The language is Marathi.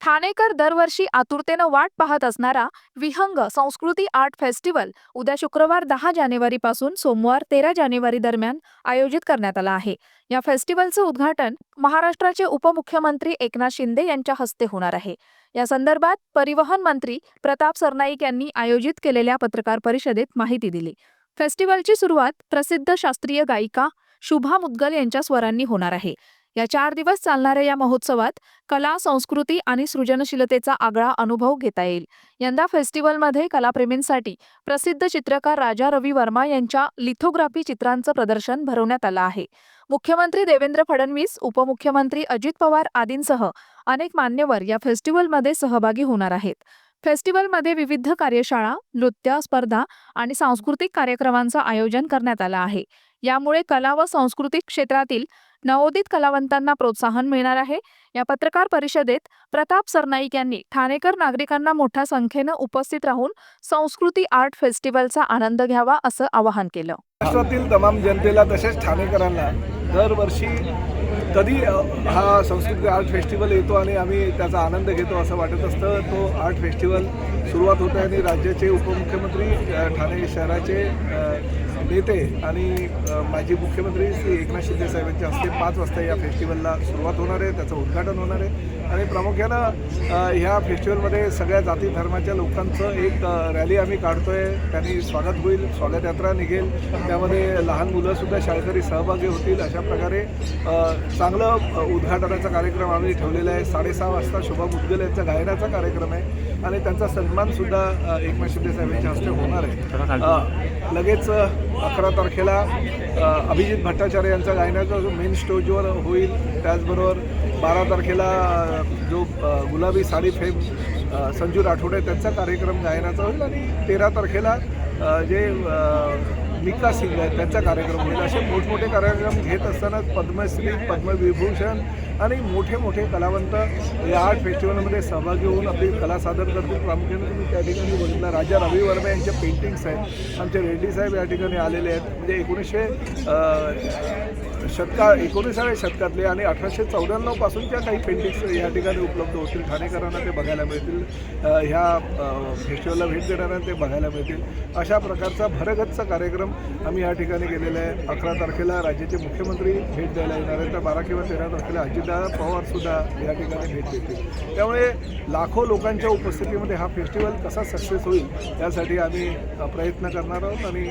ठाणेकर दरवर्षी आतुरतेनं वाट पाहत असणारा विहंग संस्कृती आर्ट फेस्टिवल उद्या शुक्रवार दहा जानेवारीपासून सोमवार तेरा जानेवारी दरम्यान आयोजित करण्यात आला आहे. या फेस्टिवलचं उद्घाटन महाराष्ट्राचे उपमुख्यमंत्री एकनाथ शिंदे यांच्या हस्ते होणार आहे. या संदर्भात परिवहन मंत्री प्रताप सरनाईक यांनी आयोजित केलेल्या पत्रकार परिषदेत माहिती दिली. फेस्टिवलची सुरुवात प्रसिद्ध शास्त्रीय गायिका शुभा मुद्गल यांच्या स्वरांनी होणार आहे. या चार दिवस चालणाऱ्या या महोत्सवात कला संस्कृती आणि सृजनशीलतेचा आगळा अनुभव घेता येईल. यंदा फेस्टिवलमध्ये कलाप्रेमींसाठी प्रसिद्ध चित्रकार राजा रवी वर्मा यांच्या लिथोग्राफी चित्रांचं प्रदर्शन भरवण्यात आलं आहे. मुख्यमंत्री देवेंद्र फडणवीस उपमुख्यमंत्री अजित पवार आदींसह अनेक मान्यवर या फेस्टिवलमध्ये सहभागी होणार आहेत. फेस्टिवलमध्ये विविध कार्यशाळा नृत्य स्पर्धा आणि सांस्कृतिक कार्यक्रमांचं आयोजन करण्यात आलं आहे. यामुळे कला व सांस्कृतिक क्षेत्रातील नवोदित कलावंतांना प्रोत्साहन मिळणार आहे. या पत्रकार परिषदेत प्रताप सरनाईक यांनी ठाणेकर नागरिकांना मोठ्या संख्येनं उपस्थित राहून संस्कृती आर्ट फेस्टिवलचा आनंद घ्यावा असं आवाहन केलं. महाराष्ट्रातील तमाम जनतेला तसेच ठाणेकरांना दरवर्षी कधी हा संस्कृती आर्ट फेस्टिवल येतो आणि आम्ही त्याचा आनंद घेतो असं वाटत असतं. तो आर्ट फेस्टिवल सुरुवात होत आहे आणि राज्याचे उपमुख्यमंत्री ठाणे शहराचे नेते आणि माजी मुख्यमंत्री श्री एकनाथ शिंदे साहेबांच्या हस्ते पाच वाजता या फेस्टिवलला सुरुवात होणार आहे त्याचं उद्घाटन होणार आहे. आणि प्रामुख्यानं ह्या फेस्टिवलमध्ये सगळ्या जाती धर्माच्या लोकांचं एक रॅली आम्ही काढतो आहे त्यांनी स्वागत होईल स्वागत यात्रा निघेल. त्यामध्ये लहान मुलंसुद्धा शाळकरी सहभागी होतील अशा प्रकारे चांगलं उद्घाटनाचा कार्यक्रम आम्ही ठेवलेला आहे. साडेसहा वाजता शोभा मुद्गल यांचा गायनाचा कार्यक्रम आहे आणि त्यांचा सन्मानसुद्धा एकनाथ शिंदे साहेबांच्या हस्ते होणार आहे. लगेच अकरा तारखेला अभिजित भट्टाचार्य यांचा गायनाचा जो मेन स्टेजवर होईल त्याचबरोबर बारा तारखेला जो गुलाबी साडी फेम संजू राठोडे आहे त्यांचा कार्यक्रम गायनाचा होईल आणि तेरा तारखेला जे अ, मिका सिंग आहेत त्यांचा कार्यक्रम होईल. असे मोठमोठे कार्यक्रम घेत असताना पद्मश्री पद्मविभूषण आणि मोठे मोठे कलावंत या आर्ट फेस्टिवलमध्ये सहभागी होऊन आपली कला सादर करतील. प्रामुख्याने तुम्ही त्या ठिकाणी बघितलं राजा रवी वर्मा यांच्या पेंटिंग्स आहेत. आमचे रेड्डी साहेब या ठिकाणी आलेले आहेत. म्हणजे एकोणीसशे शतका एकोणीसाव्या शतकातले आणि अठराशे चौऱ्याण्णवपासूनच्या काही पेंटिंग्स या ठिकाणी उपलब्ध होतील. ठाणेकरांना ते बघायला मिळतील. ह्या फेस्टिवलला भेट देणाऱ्यांना ते बघायला मिळतील. अशा प्रकारचा भरगतचा कार्यक्रम आम्ही या ठिकाणी केलेला आहे. अकरा तारखेला राज्याचे मुख्यमंत्री भेट द्यायला येणार आहेत. तर बारा किंवा तेरा तारखेला अजितदादा पवारसुद्धा या ठिकाणी भेट देतील. त्यामुळे लाखो लोकांच्या उपस्थितीमध्ये हा फेस्टिवल कसा सक्सेस होईल यासाठी आम्ही प्रयत्न करणार आहोत आणि